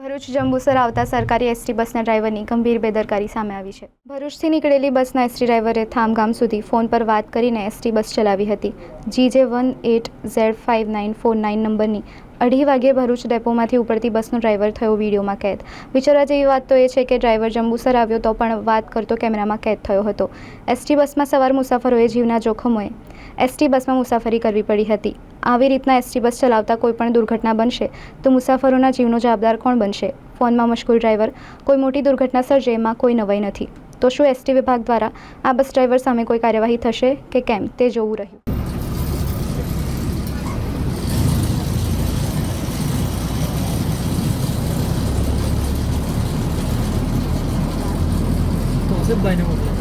ભરૂચ જંબુસર આવતા સરકારી એસટી બસના ડ્રાઈવરની ગંભીર બેદરકારી સામે આવી છે. ભરૂચથી નીકળેલી બસના એસટી ડ્રાઈવરે થામગામ સુધી ફોન પર વાત કરીને એસટી બસ ચલાવી હતી. G J one eight Z five nine four nine નંબરની અઢી વાગ્યે ભરૂચ ડેપોમાંથી ઉપડતી બસનો ડ્રાઈવર થયો વિડીયોમાં કેદ. વિચારવા જેવી વાત તો એ છે કે ડ્રાઈવર જંબુસર આવ્યો તો પણ વાત કરતો કેમેરામાં કેદ થયો હતો. એસટી બસમાં સવાર મુસાફરોએ જીવના જોખમોએ એસટી બસમાં મુસાફરી કરવી પડી હતી. આવી રીતના એસટી બસ ચલાવતા કોઈ પણ દુર્ઘટના બનશે, તો મુસાફરોના જીવનો જવાબદાર કોણ બનશે? ફોનમાં મશગુલ ડ્રાઈવર, કોઈ મોટી દુર્ઘટના સર્જે એમાં કોઈ નવાઈ નથી. તો શું એસટી વિભાગ દ્વારા આ બસ ડ્રાઈવર સામે કોઈ કાર્યવાહી થશે કે કેમ? તે જોવું રહ્યું. કૌશિકભાઈને મોકલો?